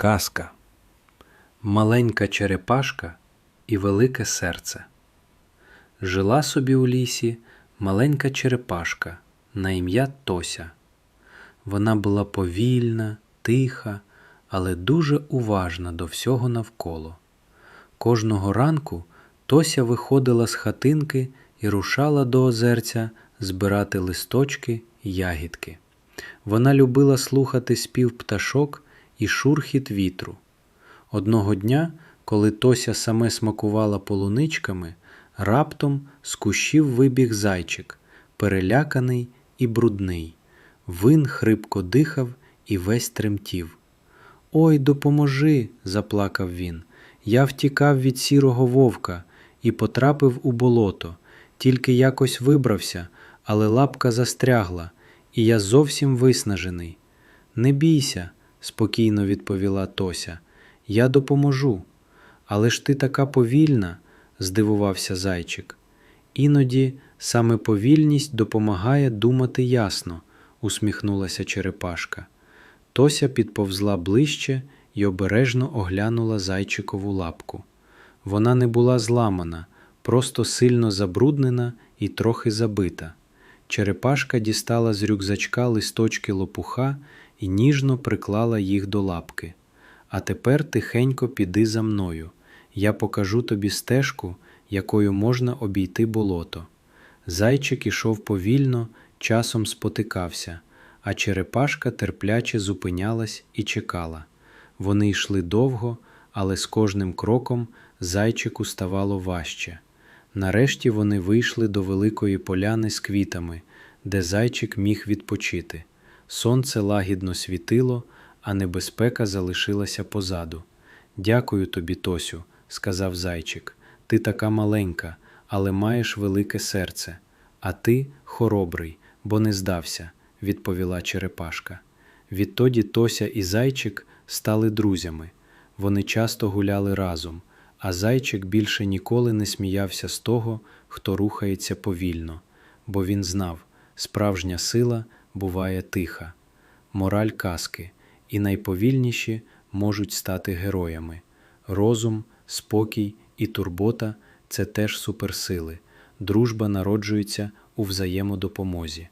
Казка Маленька черепашка і велике серце. Жила собі у лісі маленька черепашка на ім'я Тося. Вона була повільна, тиха, але дуже уважна до всього навколо. Кожного ранку Тося виходила з хатинки і рушала до озерця збирати листочки ягідки. Вона любила слухати спів пташок і шурхіт вітру. Одного дня, коли Тося саме смакувала полуничками, раптом з кущів вибіг зайчик, переляканий і брудний. Вин хрипко дихав і весь тремтів. Ой, допоможи, заплакав він. Я втікав від сірого вовка і потрапив у болото, тільки якось вибрався, але лапка застрягла, і я зовсім виснажений. Не бійся, спокійно відповіла Тося. Я допоможу. Але ж ти така повільна, здивувався зайчик. Іноді саме повільність допомагає думати ясно, усміхнулася черепашка. Тося підповзла ближче і обережно оглянула зайчикову лапку. Вона не була зламана, просто сильно забруднена і трохи забита. Черепашка дістала з рюкзачка листочки лопуха і ніжно приклала їх до лапки. А тепер тихенько піди за мною. Я покажу тобі стежку, якою можна обійти болото. Зайчик ішов повільно, часом спотикався, а черепашка терпляче зупинялась і чекала. Вони йшли довго, але з кожним кроком зайчику ставало важче. Нарешті вони вийшли до великої поляни з квітами, де зайчик міг відпочити. Сонце лагідно світило, а небезпека залишилася позаду. Дякую тобі, Тосю, сказав зайчик. Ти така маленька, але маєш велике серце. А ти хоробрий, бо не здався, відповіла черепашка. Відтоді Тося і зайчик стали друзями. Вони часто гуляли разом, а зайчик більше ніколи не сміявся з того, хто рухається повільно, бо він знав, справжня сила буває тиха. Мораль казки, і найповільніші можуть стати героями. Розум, спокій і турбота це теж суперсили. Дружба народжується у взаємодопомозі.